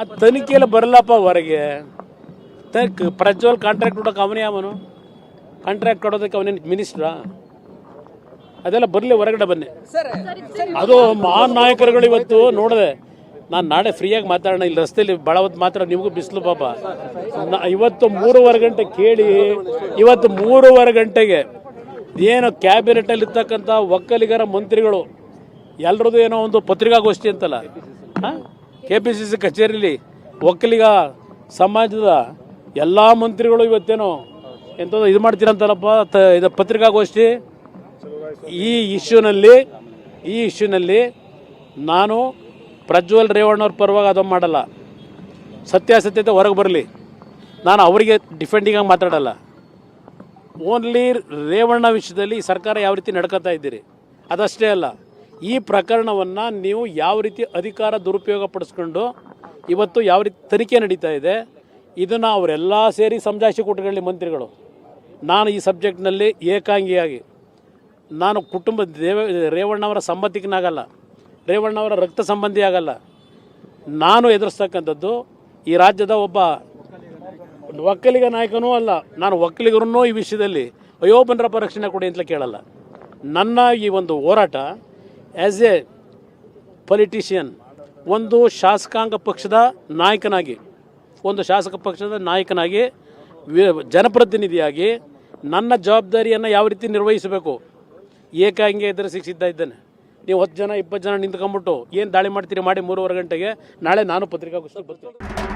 ಆ ತನಿಖೆಯಲ್ಲಿ ಬರಲ್ಲಪ್ಪ ಹೊರಗೆ. ಪ್ರಜ್ವಲ್ ಕಾಂಟ್ರಾಕ್ಟ್ ಕೊಡೋಕೆ ಅವನೇ ಅವನು. ಕಾಂಟ್ರಾಕ್ಟ್ ಕೊಡೋದಕ್ಕೆ ಅವನೇನು ಮಿನಿಸ್ಟ್ರಾ ಅದೆಲ್ಲ ಬರಲಿ ಹೊರಗಡೆ ಬನ್ನಿ. ಅದು ಮಹಾನ್ ನಾಯಕರುಗಳು ಇವತ್ತು ನೋಡಿದೆ. ನಾನು ನಾಳೆ ಫ್ರೀಯಾಗಿ ಮಾತಾಡೋಣ. ಇಲ್ಲಿ ರಸ್ತೆಯಲ್ಲಿ ಭಾಳ ಹೊತ್ತು ಮಾತಾಡೋ ನಿಮಗೂ ಬಿಸಿಲು ಪಾಪ. ಇವತ್ತು ಮೂರುವರೆ ಗಂಟೆ ಕೇಳಿ, ಇವತ್ತು ಮೂರುವರೆ ಗಂಟೆಗೆ ಏನು ಕ್ಯಾಬಿನೆಟಲ್ಲಿ ಇರ್ತಕ್ಕಂಥ ಒಕ್ಕಲಿಗರ ಮಂತ್ರಿಗಳು, ಎಲ್ರದ್ದು ಏನೋ ಒಂದು ಪತ್ರಿಕಾಗೋಷ್ಠಿ ಅಂತಲ್ಲ. ಕೆ ಪಿ ಸಿ ಸಿ ಕಚೇರಿಲಿ ಒಕ್ಕಲಿಗ ಸಮಾಜದ ಎಲ್ಲ ಮಂತ್ರಿಗಳು ಇವತ್ತೇನೋ ಎಂಥದ್ದು ಇದು ಮಾಡ್ತೀರಂತಾರಪ್ಪ ತ, ಇದು ಪತ್ರಿಕಾಗೋಷ್ಠಿ. ಈ ಇಶ್ಯೂನಲ್ಲಿ ಈ ಇಶ್ಯೂನಲ್ಲಿ ನಾನು ಪ್ರಜ್ವಲ್ ರೇವಣ್ಣವ್ರ ಪರವಾಗಿ ಅದನ್ನು ಮಾಡಲ್ಲ. ಸತ್ಯಾಸತ್ಯತೆ ಹೊರಗೆ ಬರಲಿ. ನಾನು ಅವರಿಗೆ ಡಿಫೆಂಡಿಂಗಾಗಿ ಮಾತಾಡಲ್ಲ. ಓನ್ಲಿ ರೇವಣ್ಣ ವಿಷಯದಲ್ಲಿ ಸರ್ಕಾರ ಯಾವ ರೀತಿ ನಡ್ಕೋತಾ ಇದ್ದೀರಿ? ಅದಷ್ಟೇ ಅಲ್ಲ. ಈ ಪ್ರಕರಣವನ್ನು ನೀವು ಯಾವ ರೀತಿ ಅಧಿಕಾರ ದುರುಪಯೋಗ ಪಡಿಸ್ಕೊಂಡು ಇವತ್ತು ಯಾವ ರೀತಿ ತನಿಖೆ ನಡೀತಾ ಇದೆ, ಇದನ್ನು ಅವರೆಲ್ಲ ಸೇರಿ ಸಮಜಾಯಿಸಿ ಕೊಟ್ಟುಕೊಳ್ಳಿ ಮಂತ್ರಿಗಳು. ನಾನು ಈ ಸಬ್ಜೆಕ್ಟ್ನಲ್ಲಿ ಏಕಾಂಗಿಯಾಗಿ, ನಾನು ಕುಟುಂಬ ದೇವ, ರೇವಣ್ಣವರ ಸಂಬಂಧಿಕನಾಗಲ್ಲ, ರೇವಣ್ಣವರ ರಕ್ತ ಸಂಬಂಧಿ ಆಗಲ್ಲ. ನಾನು ಎದುರಿಸ್ತಕ್ಕಂಥದ್ದು ಈ ರಾಜ್ಯದ ಒಬ್ಬ ಒಕ್ಕಲಿಗ ನಾಯಕನೂ ಅಲ್ಲ, ನಾನು ಒಕ್ಕಲಿಗರನ್ನೂ ಈ ವಿಷಯದಲ್ಲಿ ಅಯೋಬನರ ರಕ್ಷಣೆ ಕೊಡಿ ಅಂತಲೇ ಕೇಳಲ್ಲ. ನನ್ನ ಈ ಒಂದು ಹೋರಾಟ ಆ್ಯಸ್ ಎ ಪೊಲಿಟಿಷಿಯನ್ ಒಂದು ಶಾಸಕಾಂಗ ಪಕ್ಷದ ನಾಯಕನಾಗಿ, ಒಂದು ಶಾಸಕ ಪಕ್ಷದ ನಾಯಕನಾಗಿ ಜನಪ್ರತಿನಿಧಿಯಾಗಿ ನನ್ನ ಜವಾಬ್ದಾರಿಯನ್ನು ಯಾವ ರೀತಿ ನಿರ್ವಹಿಸಬೇಕು? ಏಕಾಂಗಿ ಎದುರಿಸಿ ಸಿಕ್ಸಿದ್ದ ಇದ್ದೇನೆ. ನೀವು ಹತ್ತು ಜನ, ಇಪ್ಪತ್ತು ಜನ ನಿಂತ್ಕೊಂಡ್ಬಿಟ್ಟು ಏನು ದಾಳಿ ಮಾಡ್ತೀರಿ? ಮಾಡಿ ಮೂರುವರೆ ಗಂಟೆಗೆ ನಾಳೆ ನಾನು ಪತ್ರಿಕಾಗೋಷ್ಠಿಗೆ ಬರ್ತೀನಿ.